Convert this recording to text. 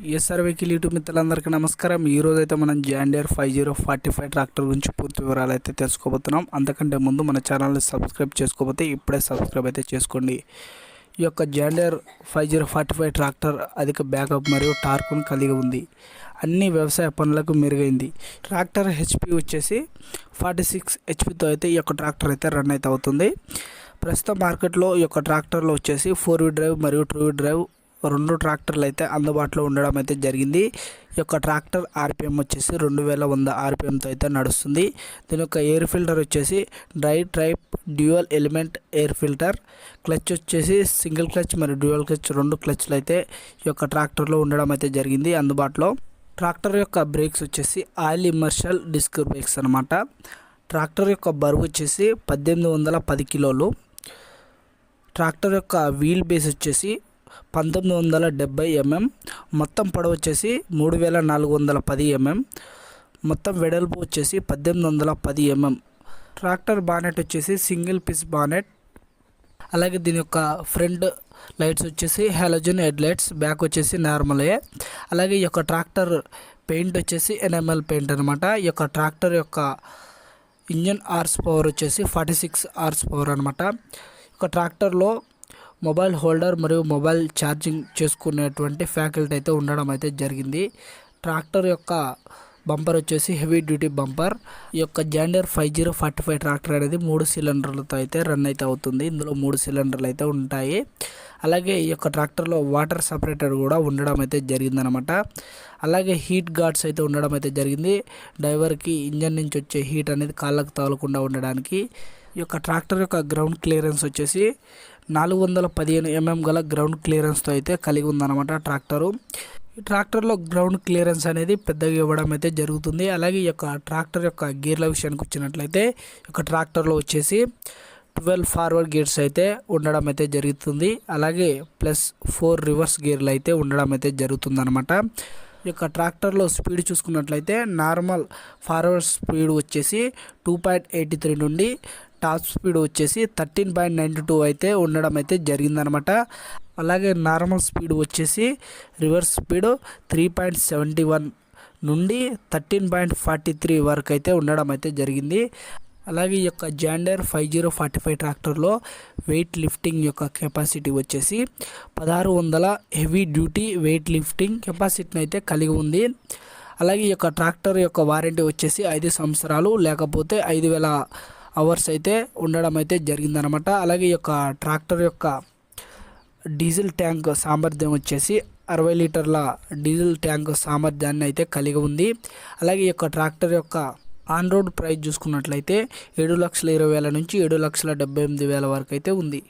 SR vehicle YouTube మిత్రులందరికీ నమస్కారం. ఈరోజు అయితే మనం John Deere five zero forty five tractor గురించి పూర్తి వివరాలు అయితే తెలుసుకోబోతున్నాం. అంతకంటే ముందు మన ఛానల్ని సబ్స్క్రైబ్ చేసుకోకపోతే ఇప్పుడే సబ్స్క్రైబ్ అయితే చేసుకోండి. ఈ యొక్క John Deere five zero forty five tractor అధిక బ్యాకప్ మరియు టార్కును కలిగి ఉంది. అన్ని వ్యవసాయ పనులకు మెరుగైంది. ట్రాక్టర్ హెచ్పి వచ్చేసి ఫార్టీ సిక్స్ హెచ్పితో అయితే ఈ యొక్క ట్రాక్టర్ అయితే రన్ అయితే అవుతుంది. ప్రస్తుతం మార్కెట్లో ఈ యొక్క ట్రాక్టర్లో వచ్చేసి ఫోర్ వీల్ డ్రైవ్ మరియు టూ వీల్ డ్రైవ్ రెండు ట్రాక్టర్లు అయితే అందుబాటులో ఉండడం అయితే జరిగింది. ఈ యొక్క ట్రాక్టర్ ఆర్పిఎం వచ్చేసి రెండు వేల వంద ఆర్పిఎంతో అయితే నడుస్తుంది. దీని యొక్క ఎయిర్ ఫిల్టర్ వచ్చేసి dry type dual element air filter. Clutch వచ్చేసి సింగిల్ క్లచ్ మరియు డ్యూయల్ క్లచ్ రెండు క్లచ్లు అయితే ఈ యొక్క ట్రాక్టర్లో ఉండడం అయితే జరిగింది అందుబాటులో. ట్రాక్టర్ యొక్క బ్రేక్స్ వచ్చేసి ఆయిల్ ఇమర్షల్ డిస్క్ బ్రేక్స్ అనమాట ట్రాక్టర్ యొక్క బరువు వచ్చేసి పద్దెనిమిది వందల పది కిలోలు. ట్రాక్టర్ యొక్క వీల్ బేస్ వచ్చేసి పంతొమ్మిది వందల డెబ్బై ఎంఎం. మొత్తం పొడవు వచ్చేసి మూడు వేల నాలుగు వందల పది ఎంఎం. మొత్తం వెడల్పు వచ్చేసి పద్దెనిమిది వందల పది ఎంఎం. ట్రాక్టర్ బానెట్ వచ్చేసి సింగిల్ పీస్ బానెట్. అలాగే దీని యొక్క ఫ్రంట్ లైట్స్ వచ్చేసి హెలోజన్ హెడ్ లైట్స్ బ్యాక్ వచ్చేసి నార్మలే. అలాగే ఈ యొక్క ట్రాక్టర్ పెయింట్ వచ్చేసి ఎన్ఎంఎల్ పెయింట్ అనమాట ఈ యొక్క ట్రాక్టర్ యొక్క ఇంజన్ ఆర్స్ పవర్ వచ్చేసి ఫార్టీ సిక్స్ ఆర్స్ పవర్ అనమాట ఒక ట్రాక్టర్లో మొబైల్ హోల్డర్ మరియు మొబైల్ ఛార్జింగ్ చేసుకునేటువంటి ఫ్యాకల్టీ అయితే ఉండడం అయితే జరిగింది. ట్రాక్టర్ యొక్క బంపర్ వచ్చేసి హెవీ డ్యూటీ బంపర్. ఈ యొక్క John Deere five zero forty five tractor అనేది మూడు సిలిండర్లతో అయితే రన్ అయితే అవుతుంది. ఇందులో మూడు సిలిండర్లు అయితే ఉంటాయి. అలాగే ఈ యొక్క ట్రాక్టర్లో వాటర్ సపరేటర్ కూడా ఉండడం అయితే జరిగిందనమాట అలాగే హీట్ గార్డ్స్ అయితే ఉండడం అయితే జరిగింది. డ్రైవర్కి ఇంజన్ నుంచి వచ్చే హీట్ అనేది కాళ్ళకు తగలకుండా ఉండడానికి. ఈ యొక్క ట్రాక్టర్ యొక్క గ్రౌండ్ క్లియరెన్స్ వచ్చేసి నాలుగు వందల పదిహేను ఎంఎం గల గ్రౌండ్ క్లియరెన్స్తో అయితే కలిగి ఉందన్నమాట ట్రాక్టరు. ఈ ట్రాక్టర్లో గ్రౌండ్ క్లియరెన్స్ అనేది పెద్దగా ఇవ్వడం అయితే జరుగుతుంది. అలాగే ఈ యొక్క ట్రాక్టర్ యొక్క గేర్ల విషయానికి వచ్చినట్లయితే ఈ యొక్క ట్రాక్టర్లో వచ్చేసి ట్వెల్వ్ ఫార్వర్డ్ గేర్స్ అయితే ఉండడం అయితే జరుగుతుంది. అలాగే ప్లస్ ఫోర్ రివర్స్ గేర్లు అయితే ఉండడం అయితే జరుగుతుంది అనమాట ఈ యొక్క ట్రాక్టర్లో స్పీడ్ చూసుకున్నట్లయితే నార్మల్ ఫార్వర్డ్ స్పీడ్ వచ్చేసి టూ పాయింట్ ఎయిటీ త్రీ నుండి టాప్ స్పీడ్ వచ్చేసి థర్టీన్ పాయింట్ నైంటీ టూ అయితే ఉండడం అయితే జరిగిందనమాట అలాగే నార్మల్ స్పీడ్ వచ్చేసి reverse speed three point seventy one నుండి థర్టీన్ పాయింట్ ఫార్టీ త్రీ వరకు అయితే ఉండడం అయితే జరిగింది. అలాగే ఈ యొక్క John Deere five zero forty five ట్రాక్టర్లో వెయిట్ లిఫ్టింగ్ యొక్క కెపాసిటీ వచ్చేసి పదహారు వందల హెవీ డ్యూటీ వెయిట్ లిఫ్టింగ్ కెపాసిటీని అయితే కలిగి ఉంది. అలాగే ఈ యొక్క ట్రాక్టర్ యొక్క వారంటీ వచ్చేసి ఐదు సంవత్సరాలు లేకపోతే ఐదు వేల అవర్స్ అయితే ఉండడం అయితే జరిగిందనమాట. అలాగే ఈ యొక్క ట్రాక్టర్ యొక్క డీజిల్ ట్యాంక్ సామర్థ్యం వచ్చేసి అరవై లీటర్ల డీజిల్ ట్యాంక్ సామర్థ్యాన్ని అయితే కలిగి ఉంది. అలాగే ఈ యొక్క ట్రాక్టర్ యొక్క ఆన్ రోడ్ ప్రైస్ చూసుకున్నట్లయితే ఏడు లక్షల ఇరవై వేల నుంచి ఏడు లక్షల డెబ్బై ఎనిమిది వేల వరకు అయితే ఉంది.